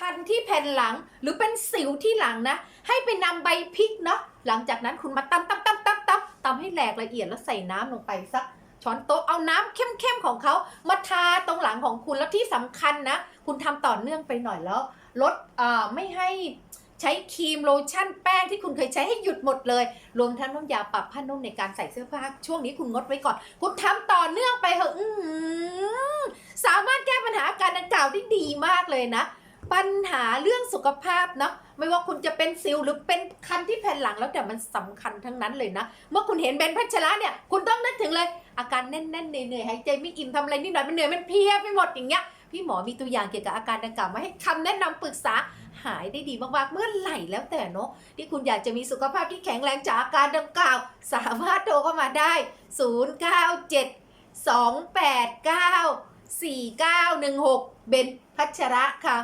คันที่แผ่นหลัง หรือเป็นสิวที่หลังนะ ให้ไปนำใบพริกเนาะหลังจากนั้นคุณมาตำตำตำตำตำตำให้แหลกละเอียดแล้วใส่น้ำลงไปสักช้อนโต๊ะเอาน้ำเข้มๆของเขามาทาตรงหลังของคุณแล้วที่สำคัญนะ คุณทำต่อเนื่องไปหน่อยแล้วลดอ่าไม่ให้ใช้ครีมโลชั่นแป้งที่คุณเคยใช้ให้หยุดหมดเลย รวมทั้งน้ำยาปรับผ้านุ่มในการใส่เสื้อผ้าช่วงนี้คุณงดไว้ก่อน คุณทำต่อเนื่องไปเถอะสามารถแก้ปัญหาอาการดังกล่าวได้ดีมากเลยนะ ปัญหาเรื่องสุขภาพเนาะไม่ว่าคุณจะเป็นซิลหรือเป็นคันที่แผ่นหลังแล้วแต่มันสำคัญทั้งนั้นเลยนะ เมื่อคุณเห็นเบนพัชระเนี่ย คุณต้องนึกถึงเลย อาการแน่นๆเหนื่อยๆหายใจไม่อิ่มทำอะไรนิดหน่อยมันเหนื่อยมันเพียไปหมดอย่างเงี้ยพี่หมอมีตัวอย่างเกี่ยวกับอาการดังกล่าวมาให้คำแนะนำปรึกษาหายได้ดีมากๆ เมื่อไหร่แล้วแต่เนาะที่คุณอยากจะมีสุขภาพที่แข็งแรงจากอาการดังกล่าว สามารถโทรเข้ามาได้ 097 289 4916 เบนพัชระค่ะ